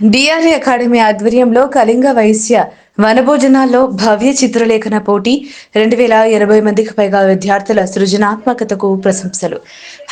DRA academy ఆధ్వర్యంలో కళింగ వైశ్య వనభోజనాల్లో భవ్య చిత్రలేఖన పోటీ రెండు వేల ఇరవై మందికి పైగా విద్యార్థుల సృజనాత్మకతకు ప్రశంసలు.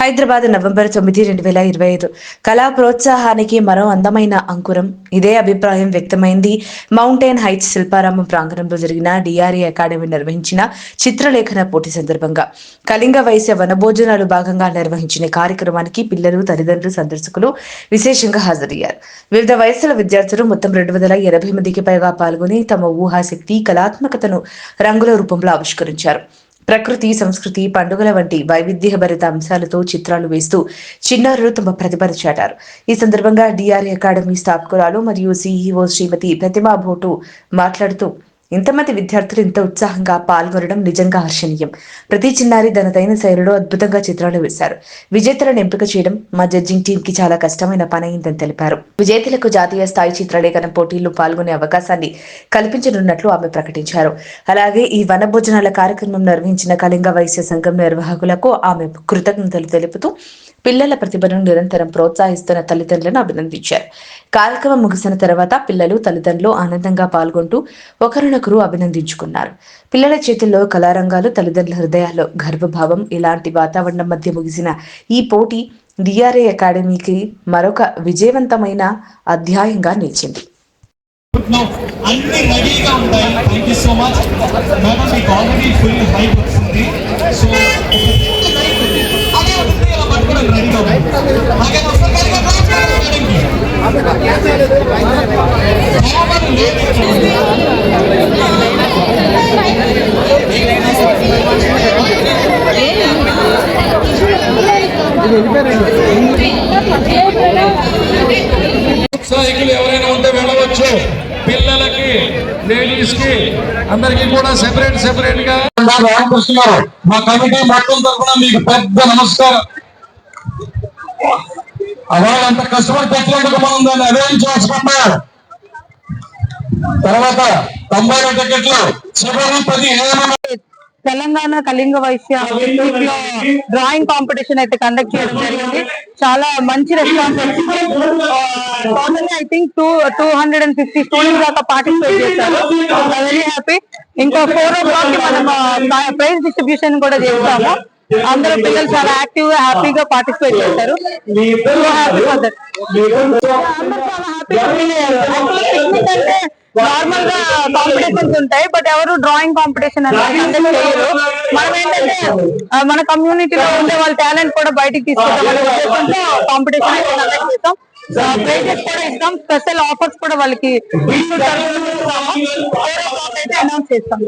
హైదరాబాద్ నవంబర్ తొమ్మిది రెండు వేల ఇరవై ఐదు. కళా ప్రోత్సాహానికి మరో అందమైన అంకురం. ఇదే అభిప్రాయం వ్యక్తమైంది. మౌంటైన్ హైట్స్ శిల్పారామం ప్రాంగణంలో జరిగిన డిఆర్ఏ అకాడమీ నిర్వహించిన చిత్రలేఖన పోటీ సందర్భంగా. కళింగ వైశ్య వనభోజనాలు భాగంగా నిర్వహించిన కార్యక్రమానికి పిల్లలు తల్లిదండ్రులు సందర్శకులు విశేషంగా హాజరయ్యారు. వివిధ వయసుల విద్యార్థులు మొత్తం రెండు వందల ఎనభై మందికి పైగా పాల్గొని తమ ఊహాశక్తి కళాత్మకతను రంగుల రూపంలో ఆవిష్కరించారు. ప్రకృతి సంస్కృతి పండుగల వంటి వైవిధ్యభరిత అంశాలతో చిత్రాలు వేస్తూ చిన్నారులు తమ ప్రతిభను చాటారు. ఈ సందర్భంగా డిఆర్ఏ అకాడమీ స్థాపకురాలు మరియు సిఇఓ శ్రీమతి ప్రతిమా భోటు మాట్లాడుతూ ఇంతమంది విద్యార్థులు ఇంత ఉత్సాహంగా పాల్గొనడం నిజంగా హర్షణీయం. ప్రతి చిన్నారి తనదైన శైలిలో అద్భుతంగా చిత్రాలు వేశారు. విజేతలను ఎంపిక చేయడం మా జడ్జింగ్ టీం కి చాలా కష్టమైన పని అయిందని తెలిపారు. విజేతలకు జాతీయ స్థాయి చిత్రలేఖన పోటీల్లో పాల్గొనే అవకాశాన్ని కల్పించనున్నట్లు ఆమె ప్రకటించారు. అలాగే ఈ వన భోజనాల కార్యక్రమం నిర్వహించిన కళింగ వైశ్య సంఘం నిర్వాహకులకు ఆమె కృతజ్ఞతలు తెలుపుతూ పిల్లల ప్రతిభను నిరంతరం ప్రోత్సహిస్తున్న తల్లిదండ్రులను అభినందించారు. కార్యక్రమం ముగిసిన తర్వాత పిల్లలు తల్లిదండ్రులు ఆనందంగా పాల్గొంటూ ఒకరినొకరు అభినందించుకున్నారు. పిల్లల చేతుల్లో కళారంగాలు తల్లిదండ్రుల హృదయాల్లో గర్వభావం ఇలాంటి వాతావరణం మధ్య ముగిసిన ఈ పోటీ డిఆర్ఏ అకాడమీకి మరొక విజయవంతమైన అధ్యాయంగా నిలిచింది. అన్ని రెడీగా thank you so much madam మీకు ఆల్రెడీ ఫుల్ హైప్ వస్తుంది సో అదే ఉంటుంది ఇలా పట్టుకోవడం రెడీగా ఉంది అలాగే ఒక్కసారిగా clap చేయండి మేడంకి. కామన్ లేదు. ఉత్సాహికులు ఎవరైనా ఉంటే వెళ్ళవచ్చు. పిల్లలకి లేడీస్కి అందరికి కూడా సెపరేట్ సెపరేట్గా. రామకృష్ణ మా కమిటీ మొత్తం తరఫున మీకు పెద్ద నమస్కారం. అంత కష్టపడి పెట్టినందుకు మనం దాన్ని అరేంజ్ తర్వాత తొంభై రెండు టికెట్లు చివరి పది తెలంగాణ కళింగ వైశ్య డ్రాయింగ్ కాంపిటీషన్ అయితే కండక్ట్ చేయడం జరిగింది. చాలా మంచి రెస్పాన్స్ వచ్చింది. Total I think two two hundred and fifty students దాకా పార్టిసిపేట్ చేశారు. Very happy. ఇంకా ఫోర్ ఓ క్లాక్కి మనం ప్రైజ్ డిస్ట్రిబ్యూషన్ కూడా చేస్తాము. అందరూ పిల్లలు చాలా యాక్టివ్గా హ్యాపీగా పార్టిసిపేట్ చేశారు నార్మల్గా కాంపిటీషన్స్ ఉంటాయి బట్ ఎవరు డ్రాయింగ్ కాంపిటీషన్ అనేది మనం ఏంటంటే మన కమ్యూనిటీలో ఉండే వాళ్ళ టాలెంట్ కూడా బయటికి తీసుకుంటాం అనే ఉద్దేశంతో కాంపిటీషన్ చేస్తాం ప్రైజెస్ కూడా ఇస్తాం. స్పెషల్ ఆఫర్స్ కూడా వాళ్ళకి అనౌన్స్ చేస్తాం.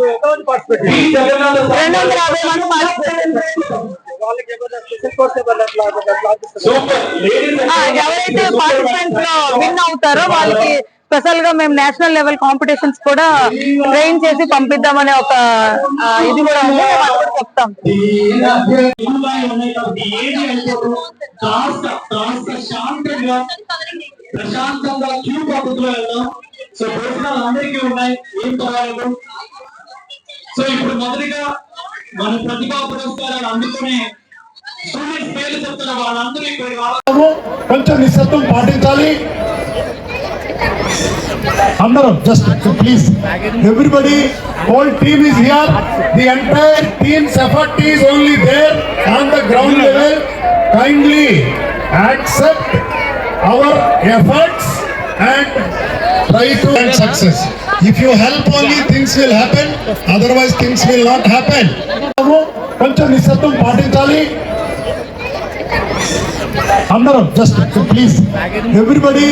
రెండు వందల యాభై మంది participants- ఆ, ఎవరైతే పార్టిసిపెంట్స్లో విన్ అవుతారో వాళ్ళకి స్పెషల్గా మేము నేషనల్ లెవెల్ కాంపిటీషన్స్ కూడా ట్రైన్ చేసి పంపిద్దామనే ఒక ఇది కూడా ఉంది. చెప్తాం కాస్త కాస్త శాంతంగా ప్రశాంతంగా క్యూ పద్ధతిలో వెళ్దాం సో భోజనాలు అందరికీ ఉన్నాయి ఏం పర్వాలేదు సో ఇప్పుడు మొదటిగా మన ప్రతిభా పురస్కారాలు అందుకునే స్టూడెంట్స్ పేర్లు చెప్తున్న వాళ్ళందరూ ఇక్కడ రావాలి. కొంచెం నిశ్శబ్దం పాటించాలి. అందరం just please everybody whole team is here the entire teams effort is only there on the ground level kindly accept our efforts and try to and success. If you help only, things will happen. Otherwise, things will not happen. కొంచెం నిశ్శబ్దం పాటించాలి అందరం just please everybody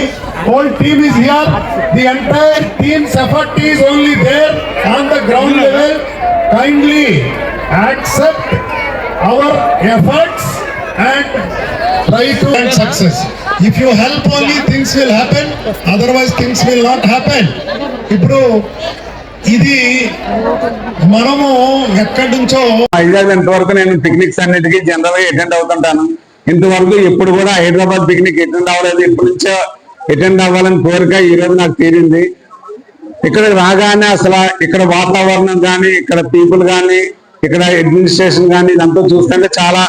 whole team is here the entire teams effort is only there on the ground level kindly accept our efforts and try to and success if you help only things will happen otherwise things will not happen ఇప్పుడు ఇది మనము ఎక్కడి నుంచో వైజాగ్ ఇంతవరకు నేను picnics అన్నిటికీ జనరల్గా attend అవుతుంటాను. ఇంతవరకు ఎప్పుడు కూడా హైదరాబాద్ పిక్నిక్ అటెండ్ అవ్వలేదు. ఇప్పటి నుంచో అటెండ్ అవ్వాలని కోరిక ఈ రోజు నాకు తీరింది. ఇక్కడ రాగానే అసలు ఇక్కడ వాతావరణం కానీ ఇక్కడ పీపుల్ కానీ ఇక్కడ అడ్మినిస్ట్రేషన్ కానీ ఇదంతా చూస్తుంటే చాలా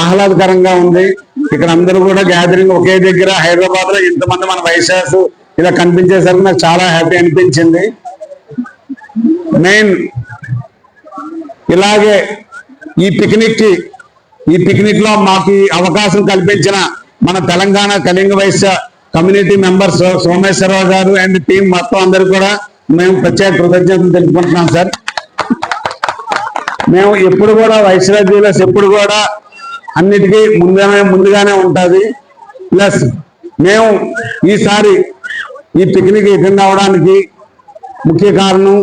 ఆహ్లాదకరంగా ఉంది. ఇక్కడ అందరూ కూడా గ్యాదరింగ్ ఒకే దగ్గర. హైదరాబాద్లో ఇంతమంది మన వైశాస్ ఇలా కనిపించేసరికి నాకు చాలా హ్యాపీ అనిపించింది. మెయిన్ ఇలాగే ఈ పిక్నిక్కి ఈ పిక్నిక్లో మాకు అవకాశం కల్పించిన మన Telangana Kalinga Vysya community members Someswara Rao garu and team మొత్తం అందరు కూడా మేము ప్రత్యేక కృతజ్ఞతలు తెలుపుకుంటున్నాం సార్. మేము ఎప్పుడు కూడా వైశ్య జ్యువెలర్స్ ఎప్పుడు కూడా అన్నిటికీ ముందుగానే ముందుగానే ఉంటుంది. ప్లస్ మేము ఈసారి ఈ పిక్నిక్ ఎటెండ్ అవడానికి ముఖ్య కారణం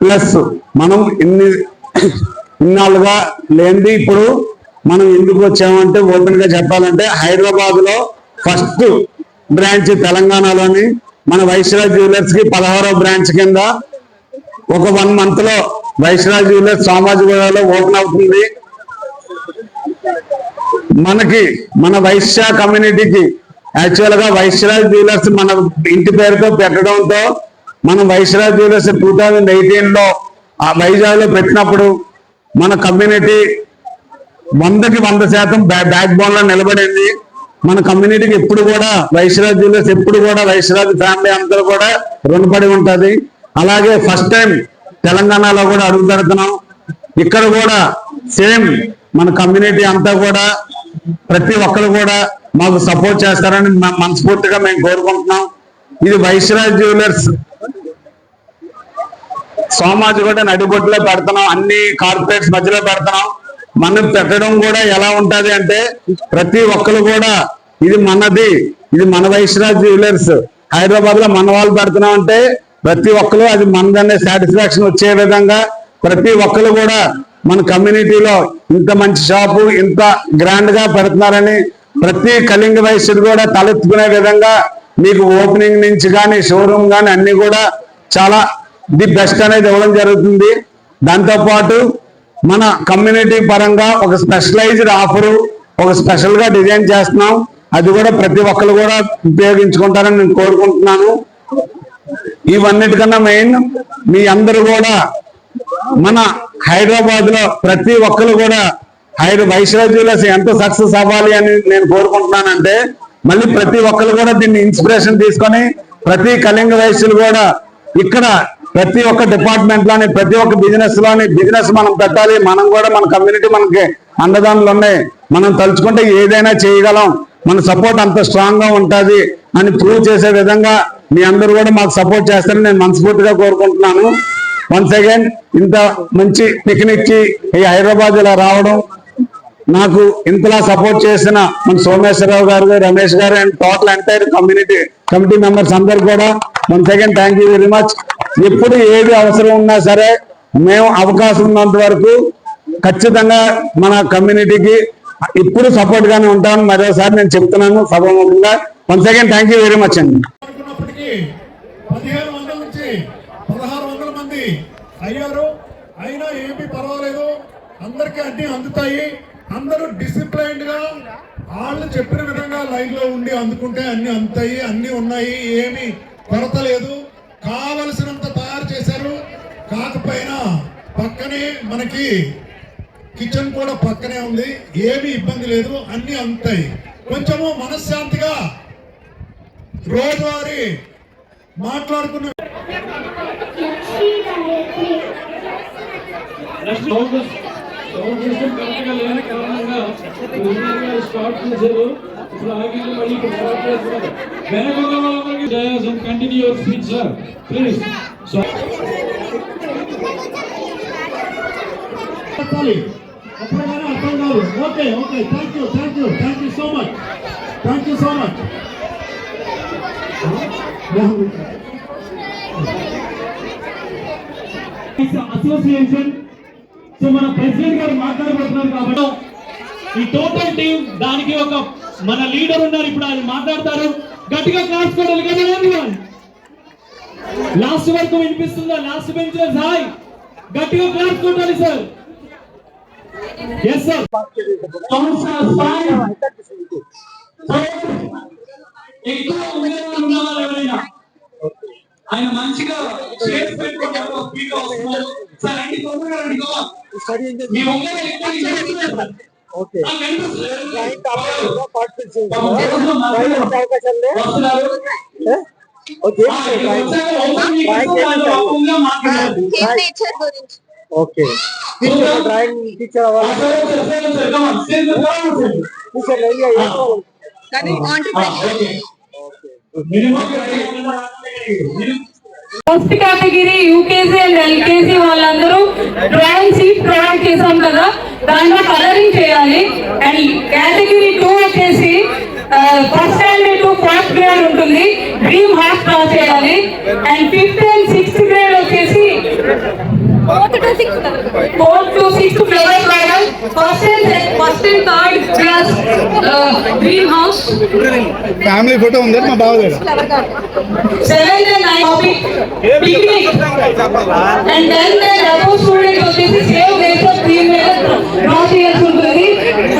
ప్లస్ మనం ఇన్ని ఇన్నాళ్ళుగా లేనిది ఇప్పుడు మనం ఎందుకు వచ్చామంటే ఓపెన్గా చెప్పాలంటే హైదరాబాద్లో ఫస్ట్ బ్రాంచ్ తెలంగాణలోని మన వైశ్రా జ్యువెలర్స్కి పదహారో బ్రాంచ్ కింద ఒక వన్ మంత్లో వైశ్రా జ్యువెలర్స్ సామాజిక ఓపెన్ అవుతుంది. మనకి మన వైశ్య కమ్యూనిటీకి యాక్చువల్గా వైశ్రా జ్యువెలర్స్ మన ఇంటి పేరుతో పెట్టడంతో మనం వైశ్రా జ్యువెలర్స్ టూ థౌజండ్ ఎయిటీన్లో ఆ వైజాగ్లో పెట్టినప్పుడు మన కమ్యూనిటీ వందకి వంద శాతం బ్యాక్ బోన్లో నిలబడింది. మన కమ్యూనిటీకి ఎప్పుడు కూడా వైశ్రాజ్ జ్యువెలర్స్ ఎప్పుడు కూడా వైశ్రాజ్ ఫ్యామిలీ అందరూ కూడా రుణపడి ఉంటుంది. అలాగే ఫస్ట్ టైం తెలంగాణలో కూడా అడుగు పెడుతున్నాం. ఇక్కడ కూడా సేమ్ మన కమ్యూనిటీ అంతా కూడా ప్రతి ఒక్కరు కూడా మాకు సపోర్ట్ చేస్తారని మనస్ఫూర్తిగా మేము కోరుకుంటున్నాం. ఇది వైశ్రాజ్ జ్యువెలర్స్ సోమాజ్ కూడా నడిబొట్టులో పెడుతున్నాం. అన్ని కార్పొరేట్స్ మధ్యలో పెడుతున్నాం. మనం పెట్టడం కూడా ఎలా ఉంటుంది అంటే ప్రతి ఒక్కరు కూడా ఇది మనది ఇది మన వైశ్యరాజ్ జ్యువెలర్స్ హైదరాబాద్లో మన వాళ్ళు పెడుతున్నాం అంటే ప్రతి ఒక్కరు అది మనదనే సాటిస్ఫాక్షన్ వచ్చే విధంగా ప్రతి ఒక్కరు కూడా మన కమ్యూనిటీలో ఇంత మంచి షాపు ఇంత గ్రాండ్గా పెడుతున్నారని ప్రతి కళింగ వైశ్యుడు కూడా తలెత్తుకునే విధంగా మీకు ఓపెనింగ్ నుంచి కానీ షోరూమ్ కానీ అన్ని కూడా చాలా ది బెస్ట్ అనేది ఇవ్వడం జరుగుతుంది. దాంతో పాటు మన కమ్యూనిటీ పరంగా ఒక స్పెషలైజ్డ్ ఆఫరు ఒక స్పెషల్గా డిజైన్ చేస్తున్నాం. అది కూడా ప్రతి ఒక్కరు కూడా ఉపయోగించుకుంటారని నేను కోరుకుంటున్నాను. ఇవన్నిటికన్నా మెయిన్ మీ అందరూ కూడా మన హైదరాబాద్లో ప్రతి ఒక్కరు కూడా హైదరాబాద్ వైశ్రాజ్ జ్యువెలర్స్ ఎంత సక్సెస్ అవ్వాలి అని నేను కోరుకుంటున్నానంటే మళ్ళీ ప్రతి ఒక్కరు కూడా దీన్ని ఇన్స్పిరేషన్ తీసుకొని ప్రతి కళింగ వయస్సులు కూడా ఇక్కడ ప్రతి ఒక్క డిపార్ట్మెంట్లోని ప్రతి ఒక్క బిజినెస్లోని బిజినెస్ మనం పెట్టాలి. మనం కూడా మన కమ్యూనిటీ మనకి అండదానులు ఉన్నాయి. మనం తలుచుకుంటే ఏదైనా చేయగలం. మన సపోర్ట్ అంత స్ట్రాంగ్గా ఉంటుంది అని ప్రూవ్ చేసే విధంగా మీ అందరూ కూడా మాకు సపోర్ట్ చేస్తారని నేను మనస్ఫూర్తిగా కోరుకుంటున్నాను. వన్స్ అగైన్ ఇంత మంచి పిక్నిక్కి ఈ హైదరాబాద్ ఇలా రావడం నాకు ఇంతలా సపోర్ట్ చేసిన మన Someswara Rao garu Ramesh garu and total entire community committee members అందరు కూడా one second thank you very much ఎప్పుడు ఏది అవసరం ఉన్నా సరే మేము అవకాశం ఉన్నంత వరకు ఖచ్చితంగా మన కమ్యూనిటీకి ఇప్పుడు సపోర్ట్ గానే ఉంటామని మరోసారి నేను చెప్తున్నాను సభాముఖంగా. One second thank you very much అండి. అనుకున్నప్పటికీ పదిహేను వందల నుంచి పదహారు వందల మంది అయ్యారు. అయినా ఏమీ పర్వాలేదు. అందరికీ అన్ని అందుతాయి. అందరూ డిసిప్లైన్డ్గా వాళ్ళు చెప్పిన విధంగా లైన్లో ఉండి అందుకుంటే అన్ని అందుతాయి అన్ని ఉన్నాయి. ఏమి కొరత లేదు. కావలసినంత తయారు చేశారు. కాకపోయినా పక్కనే మనకి కిచెన్ కూడా పక్కనే ఉంది. ఏమీ ఇబ్బంది లేదు. అన్నీ అందుతాయి కొంచెము మనశ్శాంతిగా రోజువారీ మాట్లాడుకున్న స్టార్ట్ చేశారు ఇప్పుడు ఆగింది మళ్ళీ ఇప్పుడు స్టార్ట్ చేస్తున్నారు వెనక ఉన్న వాళ్ళందరికీ dais and continue your speech sir please so చెప్పాలి అప్పుడు కానీ అర్థం కాదు okay okay thank you thank you thank you so much thank you so much association so మన ప్రెసిడెంట్ గారు మాట్లాడబోతున్నారు కాబట్టి ఈ టోటల్ టీం దానికి ఒక మన లీడర్ ఉన్నారు. ఇప్పుడు ఆయన మాట్లాడతారు. గట్టిగా క్లాస్ కొట్టాలి కదా లాస్ట్ వరకు వినిపిస్తుందా? లాస్ట్ బెంచ్ హాయ్ గట్టిగా క్లాస్ కొట్టాలి సార్ ఎస్ సార్ ఎక్కువ ఎవరైనా ఆయన మంచిగా పెట్టుకుంటారు సార్ తొందరగా. మీ ఎక్కువ చేస్తున్నారు. ఆ, కనిపిస్తుంది. పాపం రోజులో మధ్యలో వస్తున్నారు. ఆ, ఇక్కడ వచ్చాక ఒకరు మీకు వాళ్ళు పాపంగా మాట్లాడారు. నేచర్ గురించి ఓకే టీచర్ డ్రాయింగ్ టీచర్ అవ్వాలి సరే, సరే, సరే, సరే, come on. Say the word, sir. Teacher ready అయ్యారు ఆ, okay. Minimum minimum first category UKG and LKG వాళ్ళందరూ డ్రాయింగ్ షీట్ ప్రొవైడ్ చేశాం కదా. దాంట్లో కలరింగ్ చేయాలి. అండ్ కేటగిరీ టూ వచ్చేసి first standard to fourth grade ఉంటుంది. డ్రీమ్ హార్ట్ డ్రా చేయాలి. And fifth and sixth grade వచ్చేసి ఫ్యామిలీ ఫోటో ఉంది మా బావ దగ్గర. And ninth picnic and tenth and above student వచ్చేసి సేవ్ నేచర్ థీమ్ మీద డ్రా చేయాల్సి ఉంటుంది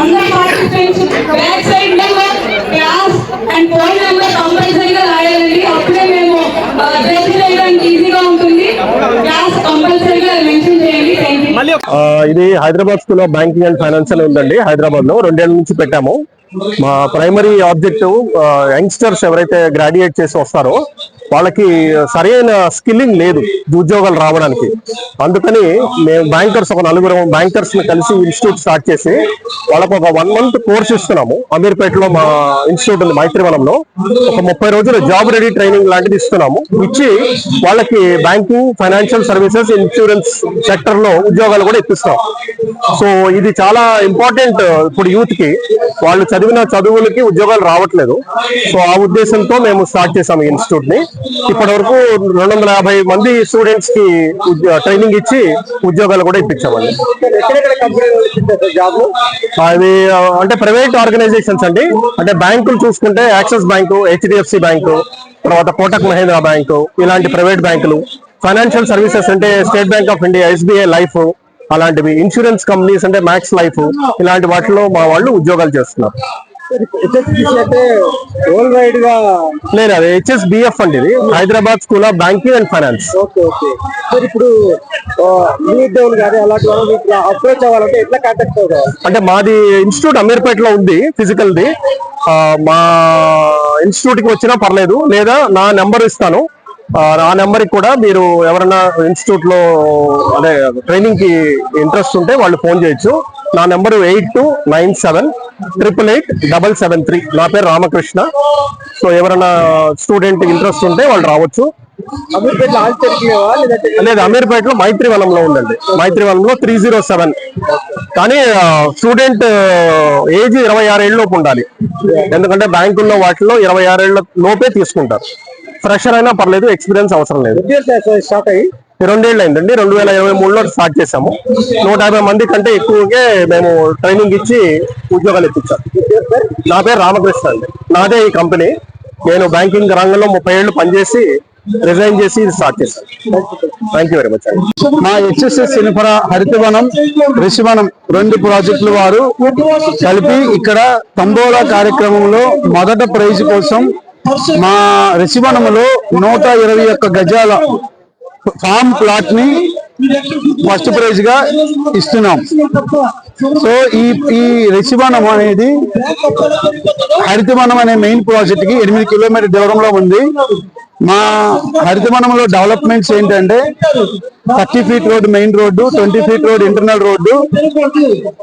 అందరు participants back side number class and phone ఇది Hyderabad school of banking and finance అని ఉందండి హైదరాబాద్లో రెండేళ్ళ నుంచి పెట్టాము. మా ప్రైమరీ ఆబ్జెక్టివ్ యంగ్స్టర్స్ ఎవరైతే గ్రాడ్యుయేట్ చేసి వస్తారో వాళ్ళకి సరైన స్కిల్లింగ్ లేదు ఉద్యోగాలు రావడానికి. అందుకని మేము బ్యాంకర్స్ ఒక నలుగురు బ్యాంకర్స్ని కలిసి ఇన్స్టిట్యూట్ స్టార్ట్ చేసి వాళ్ళకు ఒక వన్ మంత్ కోర్స్ ఇస్తున్నాము. అమీర్పేటలో మా ఇన్స్టిట్యూట్ ఉంది మైత్రివనంలో. ఒక ముప్పై రోజుల జాబ్ రెడీ ట్రైనింగ్ లాంటిది ఇస్తున్నాము. ఇచ్చి వాళ్ళకి బ్యాంకింగ్ ఫైనాన్షియల్ సర్వీసెస్ ఇన్సూరెన్స్ సెక్టర్లో ఉద్యోగాలు కూడా ఇప్పిస్తాం సో ఇది చాలా ఇంపార్టెంట్ ఇప్పుడు యూత్కి వాళ్ళు చదివిన చదువులకి ఉద్యోగాలు రావట్లేదు. సో ఆ ఉద్దేశంతో మేము స్టార్ట్ చేసాము ఈ ఇన్స్టిట్యూట్ని. ఇప్పటి వరకు రెండు వందల యాభై మంది స్టూడెంట్స్కి ట్రైనింగ్ ఇచ్చి ఉద్యోగాలు కూడా ఇప్పించామండి. అవి ఆ, అంటే ప్రైవేట్ ఆర్గనైజేషన్స్ అండి. అంటే బ్యాంకులు చూసుకుంటే యాక్సిస్ బ్యాంకు హెచ్డిఎఫ్సి బ్యాంకు తర్వాత కోటక్ మహేంద్ర బ్యాంకు ఇలాంటి ప్రైవేట్ బ్యాంకులు. ఫైనాన్షియల్ సర్వీసెస్ అంటే State Bank of India SBI Life అలాంటివి. ఇన్సూరెన్స్ కంపెనీస్ అంటే మ్యాక్స్ లైఫ్. ఇలాంటి వాటిలో మా వాళ్ళు ఉద్యోగాలు చేస్తున్నారు. లేదు అది హెచ్ఎస్బిఎఫ్ అండి ఇది. Hyderabad school of banking and finance. Okay okay. Sir ఇప్పుడు డౌన్ కానీ అలాంటి వాళ్ళు మీకు అప్రోచ్ అవ్వాలంటే ఎట్లా కాంటాక్ట్ అవ్వాలి అంటే మాది ఇన్స్టిట్యూట్ అమీర్పేటలో ఉంది ఫిజికల్ ది ఆ, మా ఇన్స్టిట్యూట్కి వచ్చినా పర్లేదు లేదా నా నెంబర్ ఇస్తాను. ఆ, ఆ నెంబర్కి కూడా మీరు ఎవరైనా ఇన్స్టిట్యూట్లో అదే ట్రైనింగ్కి ఇంట్రెస్ట్ ఉంటే వాళ్ళు ఫోన్ చేయొచ్చు. నా number eight two nine seven triple eight double seven three నా పేరు రామకృష్ణ. సో ఎవరైనా స్టూడెంట్ ఇంట్రెస్ట్ ఉంటే వాళ్ళు రావచ్చు. లేదు అమీర్పేటలో మైత్రివనంలో ఉందండి. మైత్రివనంలో త్రీ జీరో సెవెన్ కానీ స్టూడెంట్ ఏజ్ ఇరవై ఆరేళ్ళ లోపు ఉండాలి. ఎందుకంటే బ్యాంకుల్లో వాటిలో ఇరవై ఆరేళ్ళ లోపే తీసుకుంటారు. ఫ్రెషర్ అయినా పర్లేదు ఎక్స్పీరియన్స్ అవసరం లేదు. స్టార్ట్ అయ్యి? ఈ రెండేళ్ళు అయిందండి రెండు వేల ఇరవై మూడులో స్టార్ట్ చేశాము. నూట యాభై మంది కంటే ఎక్కువగా మేము ట్రైనింగ్ ఇచ్చి ఉద్యోగాలు ఇప్పించాం నా పేరు రామకృష్ణ అండి. నాదే ఈ కంపెనీ. నేను బ్యాంకింగ్ రంగంలో ముప్పై ఏళ్ళు పనిచేసి రిజైన్ చేసి ఇది స్టార్ట్ చేశాను. థ్యాంక్ యూ వెరీ మచ్ మా హెచ్ఎస్ఎస్ ఇన్ఫ్రా హరితవనం ఋషివనం రెండు ప్రాజెక్టులు వారు కలిపి ఇక్కడ తంబోలా కార్యక్రమంలో మొదట ప్రైజ్ కోసం మా రిషివనంలో నూట ఇరవై ఒక్క గజాల ఫామ్ ప్లాట్ని ఫస్ట్ ప్రైజ్గా ఇస్తున్నాం. సో ఈ ఈ రిషివనం అనేది హరితవనం అనే మెయిన్ ప్రాజెక్ట్కి ఎనిమిది కిలోమీటర్ దూరంలో ఉంది. మా హరితవనంలో డెవలప్మెంట్స్ ఏంటంటే thirty feet road main road twenty feet road internal road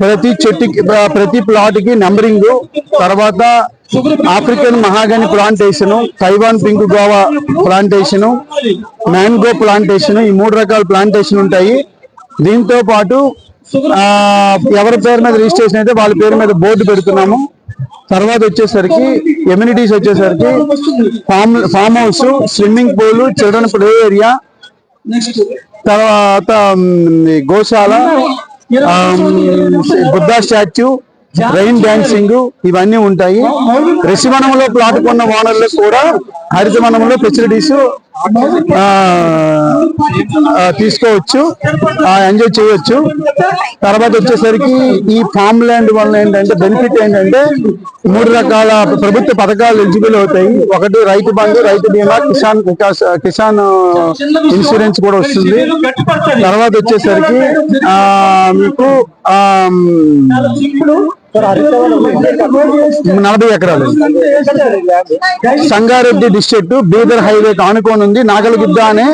ప్రతి చెట్టుకి ప్రతి ప్లాట్కి నెంబరింగ్ తర్వాత African mahogany plantation Taiwan pink guava plantation mango plantation ఈ మూడు రకాల ప్లాంటేషన్ ఉంటాయి. దీంతో పాటు ఎవరి పేరు మీద రిజిస్ట్రేషన్ అయితే వాళ్ళ పేరు మీద బోర్డు పెడుతున్నాము. తర్వాత వచ్చేసరికి ఎమ్యూనిటీస్ వచ్చేసరికి farm farm house swimming pool children play area తర్వాత గోశాల బుద్ధా స్టాచ్యూ రైన్ డాన్సింగ్ ఇవన్నీ ఉంటాయి. రిషివనంలో ప్లాట్ కొన్న ఓనర్లకు కూడా హరితవనంలో ఫెసిలిటీస్ తీసుకోవచ్చు. ఎంజాయ్ చేయొచ్చు తర్వాత వచ్చేసరికి ఈ ఫామ్ ల్యాండ్ వల్ల ఏంటంటే బెనిఫిట్ ఏంటంటే మూడు రకాల ప్రభుత్వ పథకాలు ఎలిజిబుల్ అవుతాయి. ఒకటి రైతు బంధు రైతు బీమా కిసాన్ వికాస్ కిసాన్ ఇన్సూరెన్స్ కూడా వస్తుంది. తర్వాత వచ్చేసరికి ఆ మీకు ఆ నలభై ఎకరాలు సంగారెడ్డి డిస్ట్రిక్ట్ బీదర్ హైవే ఆనుకొని ఉంది. నాగలగుద్ద అనే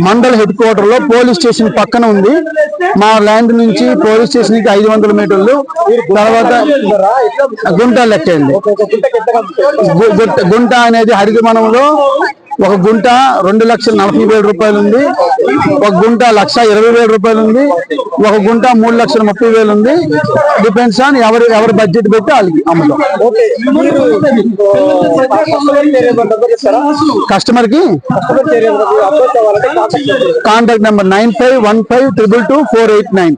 మండల్ హెడ్ క్వార్టర్లో పోలీస్ స్టేషన్ పక్కన ఉంది. మా ల్యాండ్ నుంచి పోలీస్ స్టేషన్కి ఐదు వందల మీటర్లు తర్వాత గుంట లెక్క అండి గు- గుట్ట- గుంట అనేది హరితవనంలో ఒక గుంట రెండు లక్షల నలభై వేల రూపాయలు ఉంది. ఒక గుంట లక్ష ఇరవై వేల రూపాయలు ఉంది. ఒక గుంట మూడు లక్షల ముప్పై వేలు ఉంది. డిపెండ్స్ ఆన్ ఎవరి ఎవరి బడ్జెట్ పెట్టి వాళ్ళకి అమ్ముతాం. కస్టమర్కి contact number nine five one five triple two four eight nine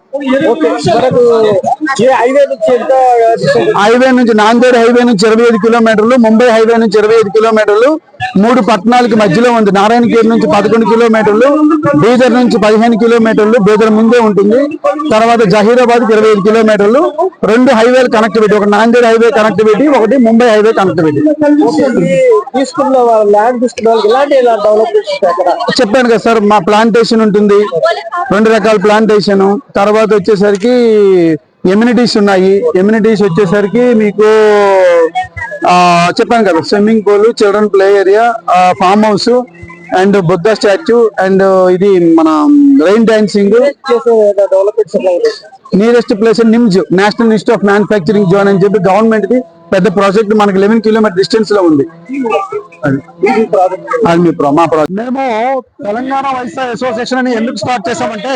నుంచి హైవే నుంచి నాందేడ్ హైవే నుంచి ఇరవై ఐదు కిలోమీటర్లు ముంబై హైవే నుంచి ఇరవై ఐదు కిలోమీటర్లు మూడు పట్టణాలకి మధ్యలో ఉంది. నారాయణఖేడ్ నుంచి పదకొండు కిలోమీటర్లు బీదర్ నుంచి పదిహేను కిలోమీటర్లు బీదర్ ముందే ఉంటుంది. తర్వాత జహీరాబాద్ ఇరవై ఐదు కిలోమీటర్లు రెండు హైవేలు కనెక్టివిటీ ఒక నాందేడ్ హైవే కనెక్టివిటీ ఒకటి ముంబై హైవే కనెక్టివిటీ. చెప్పాను కదా సార్ మా ప్లాంటేషన్ ఉంటుంది. రెండు రకాల ప్లాంటేషన్ తర్వాత వచ్చేసరికి ఎమ్యూనిటీస్ ఉన్నాయి. ఎమ్యూనిటీస్ వచ్చేసరికి మీకు చెప్పాను కదా swimming pool children play area farm house and Buddha statue and ఇది మన రెయిన్ డాన్సింగ్. చేసే nearest place NIMZ national institute of manufacturing zone అని చెప్పి గవర్నమెంట్ ది పెద్ద ప్రాజెక్ట్ మనకి లెవెన్ కిలోమీటర్ డిస్టెన్స్లో ఉంది. అది. మీ మా ప్రాజెక్ట్ మేము తెలంగాణ వైస్ అసోసియేషన్ అని ఎందుకు స్టార్ట్ చేసామంటే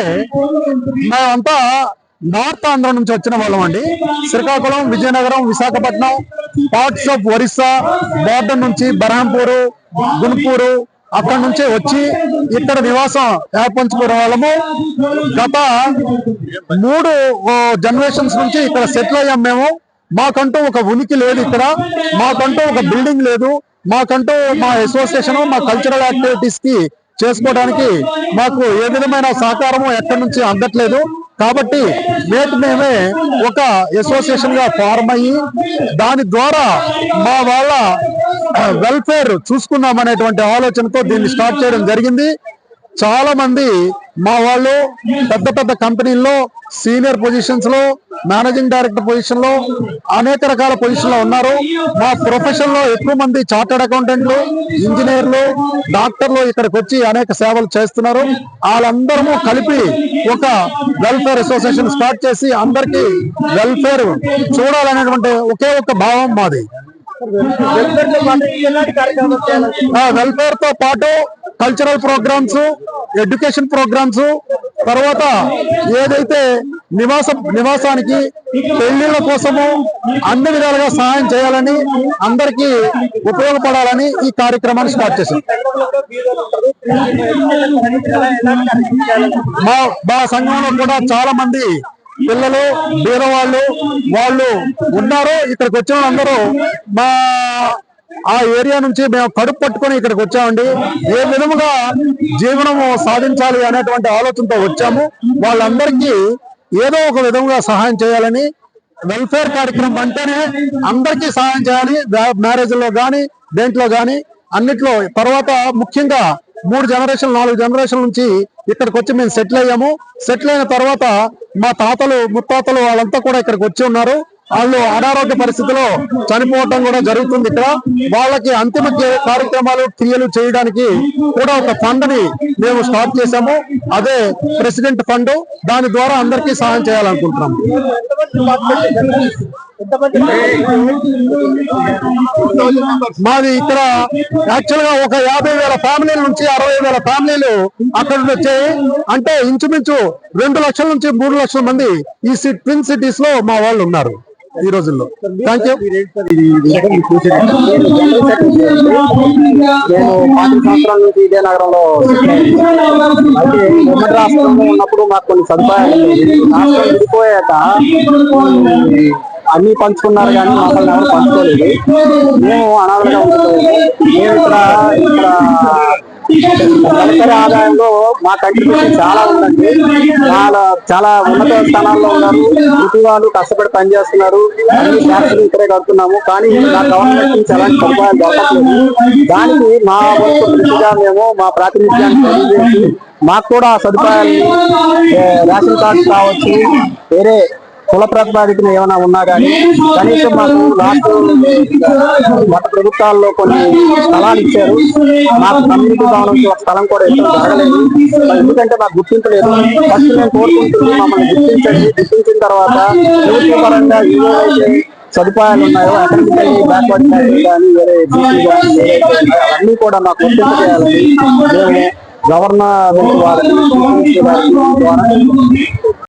మేమంతా నార్త్ ఆంధ్ర నుంచి వచ్చిన వాళ్ళం అండి. Srikakulam Vizianagaram Visakhapatnam parts of Orissa border నుంచి బరహంపూరు గుంటూరు అక్కడ నుంచి వచ్చి ఇక్కడ నివాసం ఏర్పంచుకునే వాళ్ళము. గత మూడు జనరేషన్స్ నుంచి ఇక్కడ సెటిల్ అయ్యాం మేము. మాకంటూ ఒక ఉనికి లేదు ఇక్కడ. మాకంటూ ఒక బిల్డింగ్ లేదు. మాకంటూ మా అసోసియేషన్ మా కల్చరల్ యాక్టివిటీస్కి చేసుకోవడానికి మాకు ఏ విధమైన సహకారము ఎక్కడి నుంచి అందట్లేదు. కాబట్టి నేటి మేమే ఒక అసోసియేషన్గా ఫార్మ్ అయ్యి దాని ద్వారా మా వాళ్ళ వెల్ఫేర్ చూసుకుందాం అనేటువంటి ఆలోచనతో దీన్ని స్టార్ట్ చేయడం జరిగింది. చాలా మంది మా వాళ్ళు పెద్ద పెద్ద కంపెనీల్లో సీనియర్ పొజిషన్స్లో మేనేజింగ్ డైరెక్టర్ పొజిషన్లో అనేక రకాల పొజిషన్లో ఉన్నారు. మా ప్రొఫెషన్లో ఎక్కువ మంది చార్టర్డ్ అకౌంటెంట్లు ఇంజనీర్లు డాక్టర్లు ఇక్కడికి వచ్చి అనేక సేవలు చేస్తున్నారు. వాళ్ళందరము కలిపి ఒక వెల్ఫేర్ అసోసియేషన్ స్టార్ట్ చేసి అందరికి వెల్ఫేర్ చూడాలనేటువంటి ఒకే ఒక భావం మాది. వెల్ఫేర్తో పాటు కల్చరల్ ప్రోగ్రామ్స్ ఎడ్యుకేషన్ ప్రోగ్రామ్స్ తర్వాత ఏదైతే నివాస నివాసానికి పెళ్ళిళ్ళ కోసము అన్ని విధాలుగా సహాయం చేయాలని అందరికీ ఉపయోగపడాలని ఈ కార్యక్రమాన్ని స్టార్ట్ చేశాం. మా మా సంఘంలో కూడా చాలా మంది పిల్లలు బీదవాళ్ళు వాళ్ళు ఉన్నారు ఇక్కడికి వచ్చిన వాళ్ళందరూ మా ఆ ఏరియా నుంచి మేము కడుపు పట్టుకొని ఇక్కడికి వచ్చామండి. ఏ విధముగా జీవనము సాధించాలి అనేటువంటి ఆలోచనతో వచ్చాము. వాళ్ళందరికీ ఏదో ఒక విధంగా సహాయం చేయాలని వెల్ఫేర్ కార్యక్రమం అంటేనే అందరికీ సహాయం చేయాలి. మ్యారేజ్లో కానీ దేంట్లో కానీ అన్నిట్లో. తర్వాత ముఖ్యంగా మూడు జనరేషన్ నాలుగు జనరేషన్ నుంచి ఇక్కడికి వచ్చి మేము సెటిల్ అయ్యాము. సెటిల్ అయిన తర్వాత మా తాతలు ముత్తాతలు వాళ్ళంతా కూడా ఇక్కడికి వచ్చి ఉన్నారు. వాళ్ళు అనారోగ్య పరిస్థితిలో చనిపోవటం కూడా జరుగుతుంది ఇక్కడ. వాళ్ళకి అంతిమ కార్యక్రమాలు క్రియలు చేయడానికి కూడా ఒక ఫండ్ని మేము స్టార్ట్ చేశాము. అదే ప్రెసిడెంట్ ఫండ్. దాని ద్వారా అందరికీ సహాయం చేయాలనుకుంటున్నాము. మాది ఇక్కడ యాక్చువల్గా ఒక యాభై వేల ఫ్యామిలీల నుంచి అరవై వేల ఫ్యామిలీలు అక్కడ నుండి వచ్చాయి. అంటే ఇంచుమించు రెండు లక్షల నుంచి మూడు లక్షల మంది ఈ ట్విన్ సిటీస్లో మా వాళ్ళు ఉన్నారు ఈ రోజుల్లో. థ్యాంక్ యూ ఇదే నగరంలో ఉన్నప్పుడు మాకు కొన్ని సదుపాయాలు విడిపోయాక అన్ని పంచుకున్నారు కానీ మమ్మల్ని ఎవరు పంచుకోలేదు. మేము అనాథలుగా ఉండిపోయాము మేము ఇక్కడ ఇక్కడ తలసరి ఆదాయంలో మా కంట్రిబ్యూషన్ చాలా ఉందండి. చాలా చాలా ఉన్నత స్థానాల్లో ఉన్నారు. కుటుంబాలు వాళ్ళు కష్టపడి పనిచేస్తున్నారు. అన్ని ట్యాక్సులు ఇక్కడే కడుతున్నాము. కానీ మా గవర్నమెంట్ నుంచి ఎలాంటి సదుపాయాలు దొరకట్లేదు దానికి మా వంతు కృషిగా మేము మా ప్రాతినిధ్యాన్ని తెలియజేసి మాకు కూడా సదుపాయాలు రేషన్ కార్డు కావచ్చు వేరే కుల ప్రాతిపాదికన ఏమైనా ఉన్నా కానీ కనీసం మాకు లాస్ట్ గత ప్రభుత్వాల్లో కొన్ని స్థలాలు ఇచ్చారు. మాకు కమ్యూనిటీ భవనంకి ఒక స్థలం కూడా ఇవ్వడం జరగలేదు. ఎందుకంటే మాకు గుర్తించలేదు. ఫస్ట్ మేము కోరుకుంటుంది మమ్మల్ని గుర్తించండి. గుర్తించిన తర్వాత ప్రభుత్వ పరంగా ఏవైతే సదుపాయాలు ఉన్నాయో అకాడమికల్లీ బ్యాక్వర్డ్ కానీ వేరే బీసీ కానీ అవన్నీ కూడా మాకు వర్తింపజేయాలని మేము గవర్నమెంట్ వారికి సూచించడానికి ద్వారా